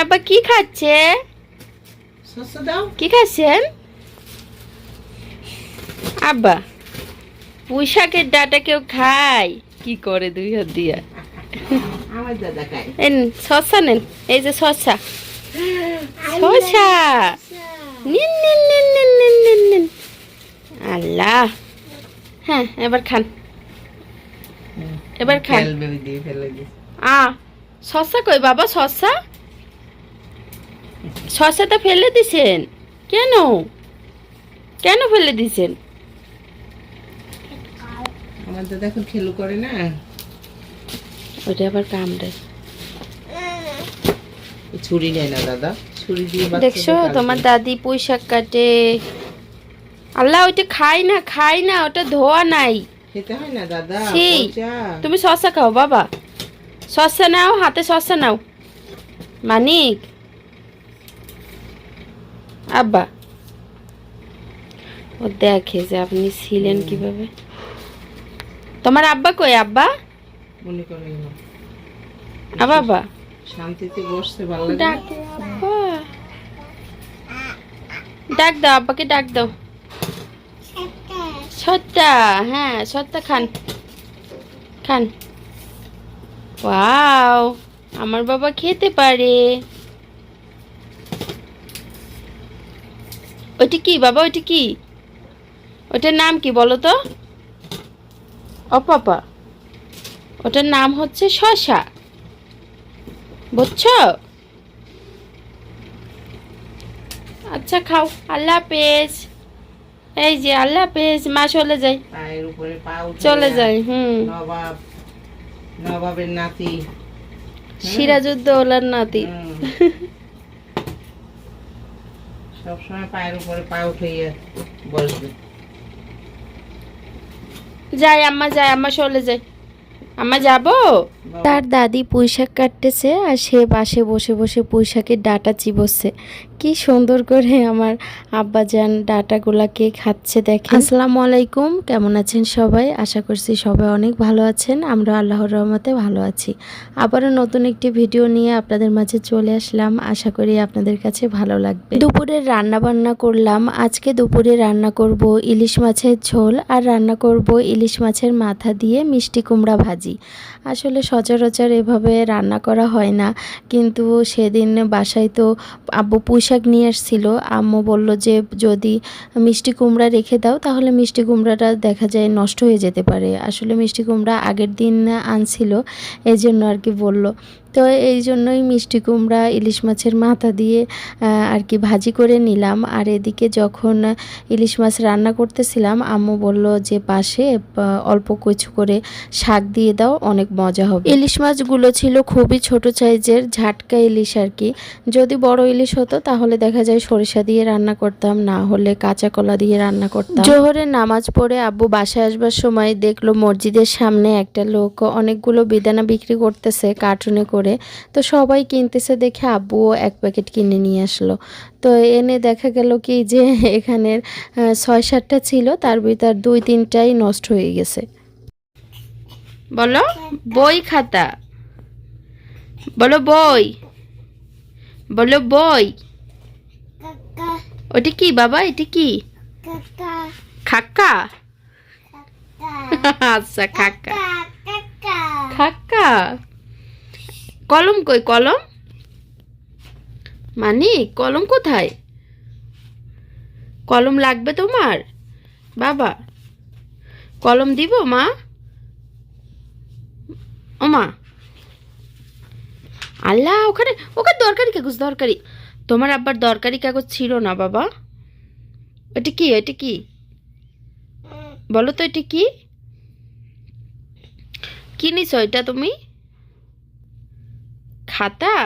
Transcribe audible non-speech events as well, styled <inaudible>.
আব্বা কি খাচ্ছে? কি খাচ্ছেন? আব্বা পুঁই শাকের ডাটা কেউ খায়? কি করে দুই হাত দিয়া? শসা নেন এই যে শসা। শসা! নিন নিন নিন নিন নিন নিন নিন। আল্লাহ! হ্যাঁ এবার খান। এবার খান। আ শসা কই বাবা শসা? শসাটা ফেলে দিছেন? কেন? কেন ফেলে দিছেন? আমার দাদা এখন খেলু করে না। ওটা আবার কামড়ে। ছুরি নেয় না দাদা। ছুরি দিয়ে দেখছ তোমার দাদি পুঁই শাক কাটে। আল্লাহ ওইটা খাই না খাই না ওটা ধোয়া নাই। খেতে হয় না দাদা ছি। তুমি শসা খাও বাবা। শসা নাও হাতে শসা নাও। মানিক আব্বা। ও দেখে যে আপনি ছিলেন কীভাবে। তোমার আব্বা কই আব্বা? মনে করে না। আ বাবা শান্তিতে বসতে ভালো লাগে ডাক আব্বা। ডাক দাও আব্বাকে ডাক দাও। সত্তা হ্যাঁ সত্তা খান। খান। ওয়াও আমার বাবা খেতে পারে। ওইটি কি বাবা ওইটি কি? ওটার নাম কি বলো তো? ও পাপা। ওটার নাম হচ্ছে শশা। বুঝছ? আচ্ছা খাও। আল্লাহ হাফেজ। এই যে আল্লাহ হাফেজ। মা চলে যাই চলে যাই হুম। নবাব নবাবের নাতি। সিরাজউদ্দৌলার নাতি। হুম। সবসময় পায়ের যাই আম্মা যাই আম্মা চলে যাই। আম্মা যাব? তার দাদি পুঁইশাক কাটতেছে আর সে বাসে বসে বসে পুঁইশাকের ডাটা চিবচ্ছে। কি সুন্দর করে আমার আব্বাজান ডাটাগুলাকে খাচ্ছে দেখেন। আসসালামু আলাইকুম কেমন আছেন সবাই? আশা করছি সবাই অনেক ভালো আছেন। আমরা আল্লাহর রহমতে ভালো আছি। আবারও নতুন একটি ভিডিও নিয়ে আপনাদের মাঝে চলে আসলাম। আশা করি আপনাদের কাছে ভালো লাগবে। দুপুরের রান্না বান্না করলাম। আজকে দুপুরে রান্না করব ইলিশ মাছের ঝোল আর রান্না করব ইলিশ মাছের মাথা দিয়ে মিষ্টি কুমড়া ভাজি। আসলে সচরাচর এভাবে রান্না করা হয় না। কিন্তু সেদিন বাসায় তো আব্বু পুঁইশাক নিয়ে আসছিল। আম্মু বলল যে, যদি মিষ্টি কুমড়া রেখে দাও, তাহলে মিষ্টি কুমড়াটা দেখা যায় নষ্ট হয়ে যেতে পারে। আসলে মিষ্টি কুমড়া আগের দিন আনছিল এই জন্য আর কি বলল। তো এই জন্যই মিষ্টি কুমড়া, ইলিশ মাছের মাথা দিয়ে আর কি ভাজি করে নিলাম। আর এদিকে যখন ইলিশ মাছ রান্না করতেছিলাম, আম্মু বলল যে, পাশে অল্প কিছু করে শাক দিয়ে দাও, অনেক মজা হবে। ইলিশ মাছগুলো ছিল খুবই ছোট সাইজের, ঝাটকা ইলিশ আর কি। যদি বড় ইলিশ হতো, তাহলে দেখা যায় সরিষা দিয়ে রান্না করতাম, না হলে কাঁচা কলা দিয়ে রান্না করতাম। জোহরের নামাজ পড়ে আব্বু বাসায় আসবার সময় দেখল মসজিদের সামনে একটা লোক অনেকগুলো বিদানা বিক্রি করতেছে, কার্টুনে করে। তো সবাই কিনতেছে দেখে আব্বুও এক প্যাকেট কিনে নিয়ে আসলো। তো এনে দেখা গেল কি যে <laughs> এখানের ছয় সাতটা ছিল তার ভিতর দুই তিনটাই নষ্ট হয়ে গেছে। বলো বই খাতা। বলো বই। বলো বই। ওটি কি বাবা? এটি কি? খাক্কা? <laughs> আচ্ছা খাক্কা। খাক্কা? কলম কই, কলম? মানি, কলম কোথায়? কলম লাগবে তোমার? বাবা, কলম দিব, মা? ও মা। আল্লাহ, ওখানে ওখানে দরকারি কাগজ, দরকারি। তোমার আব্বার দরকারি কাগজ ছিল না, বাবা। এটা কি এটা কি? বলো তো এটা কি? কি নিছ এটা তুমি? খাতা